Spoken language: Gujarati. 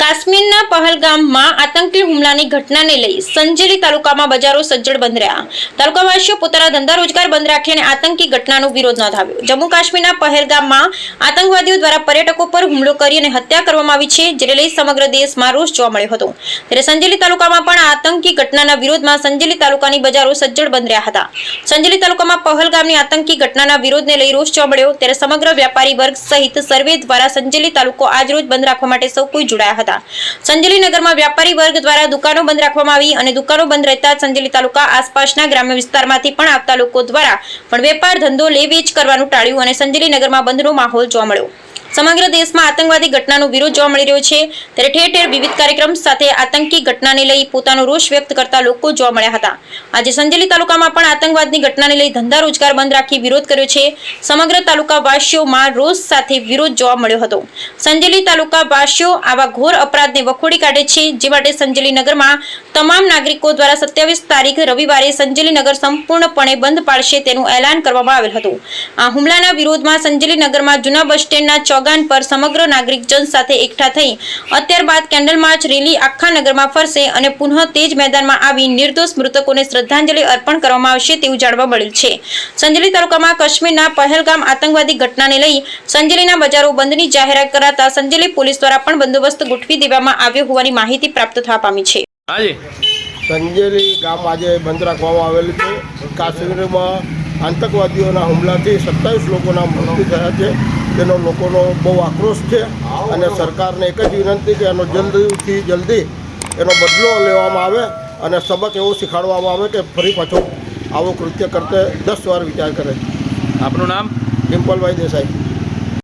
કાશ્મીરના પહલગામમાં આતંકી હુમલાની ઘટનાને લઈ સંજેલી તાલુકામાં બજારો સજ્જડ બંધ રહ્યા. તાલુકાવાસીઓ પોતાના ધંધા રોજગાર બંધ રાખી અને આતંકી ઘટનાનો વિરોધ નોંધાવ્યો. જમ્મુ કાશ્મીરના પહલગામમાં આતંકવાદીઓ દ્વારા પર્યટકો પર હુમલો કરી અને હત્યા કરવામાં આવી છે, જેને લઈ સમગ્ર દેશમાં રોષ જોવા મળ્યો હતો. ત્યારે સંજેલી તાલુકામાં પણ આતંકી ઘટનાના વિરોધમાં સંજેલી તાલુકાની બજારો સજ્જડ બંધ રહ્યા હતા. સંજેલી તાલુકામાં પહલગામની આતંકી ઘટનાના વિરોધને લઈ રોષ જોવા મળ્યો. ત્યારે સમગ્ર વ્યાપારી વર્ગ સહિત સર્વે દ્વારા સંજેલી તાલુકો આજરોજ બંધ રાખવા માટે સૌ કોઈ જોડાયા હતા. સંજેલી નગરમાં વ્યાપારી વર્ગ દ્વારા દુકાનો બંધ રાખવામાં આવી અને દુકાનો બંધ રહેતા સંજેલી તાલુકા આસપાસના ગ્રામ્ય વિસ્તારમાંથી પણ આવતા લોકો દ્વારા પણ વેપાર ધંધો લે વેચ કરવાનું ટાળ્યું અને સંજેલી નગરમાં બંધનો માહોલ જોવા મળ્યો. સમગ્ર દેશમાં આતંકવાદી ઘટનાનો વિરોધ જોવા મળી રહ્યો છે. ત્યારે ઠેર ઠેર વિવિધ કાર્યક્રમ સાથે આતંકી ઘટનાને લઈ પોતાનો રોષ વ્યક્ત કરતા લોકો જોવા મળ્યા હતા. આજે સંજેલી તાલુકામાં પણ આતંકવાદની ઘટનાને લઈ ધંધા રોજગાર બંધ રાખી વિરોધ કર્યો છે. સમગ્ર તાલુકાવાસીઓમાં રોષ સાથે વિરોધ જોવા મળ્યો હતો. સંજેલી તાલુકાવાસીઓ આવા ઘોર અપરાધને વખોડી કાઢે છે. જે માટે સંજેલી નગરમાં તમામ નાગરિકો દ્વારા સત્યાવીસ તારીખ રવિવારે સંજેલી નગર સંપૂર્ણપણે બંધ પાડશે તેનું એલાન કરવામાં આવેલ હતું. આ હુમલાના વિરોધમાં સંજેલી નગરમાં જૂના બસ સ્ટેન્ડના ચોગાન પર સમગ્ર નાગરિકજન સાથે એકઠા થઈ અત્યાર બાદ કેન્ડલ માર્ચ રેલી આખા નગરમાં ફરશે અને પુનઃ તે જ મેદાનમાં આવી નિર્દોષ મૃતકોને શ્રદ્ધાંજલિ અર્પણ કરવામાં આવશે તેવું જાણવા મળ્યું છે. સંજેલી તાલુકામાં કાશ્મીરના પહેલગામ આતંકવાદી ઘટનાને લઈ સંજેલીના બજારો બંધની જાહેરાત કરાતા સંજેલી પોલીસ દ્વારા પણ બંદોબસ્ત ગોઠવી દેવામાં આવ્યો હોવાની માહિતી પ્રાપ્ત થવા પામી છે. સંજેલી ગામ આજે બંધ રાખવામાં આવેલું છે. કાશ્મીરમાં આતંકવાદીઓના હુમલાથી સત્તાવીસ લોકોના મૃત્યુ થયા છે. તેનો લોકોનો બહુ આક્રોશ છે અને સરકારને એક જ વિનંતી કે એનો જલ્દીથી જલ્દી એનો બદલો લેવામાં આવે અને સબક એવો શીખવાડવામાં આવે કે ફરી પાછો આવું કૃત્ય કરતે દસ વાર વિચાર કરે. આપનું નામ? ડિમ્પલભાઈ દેસાઈ.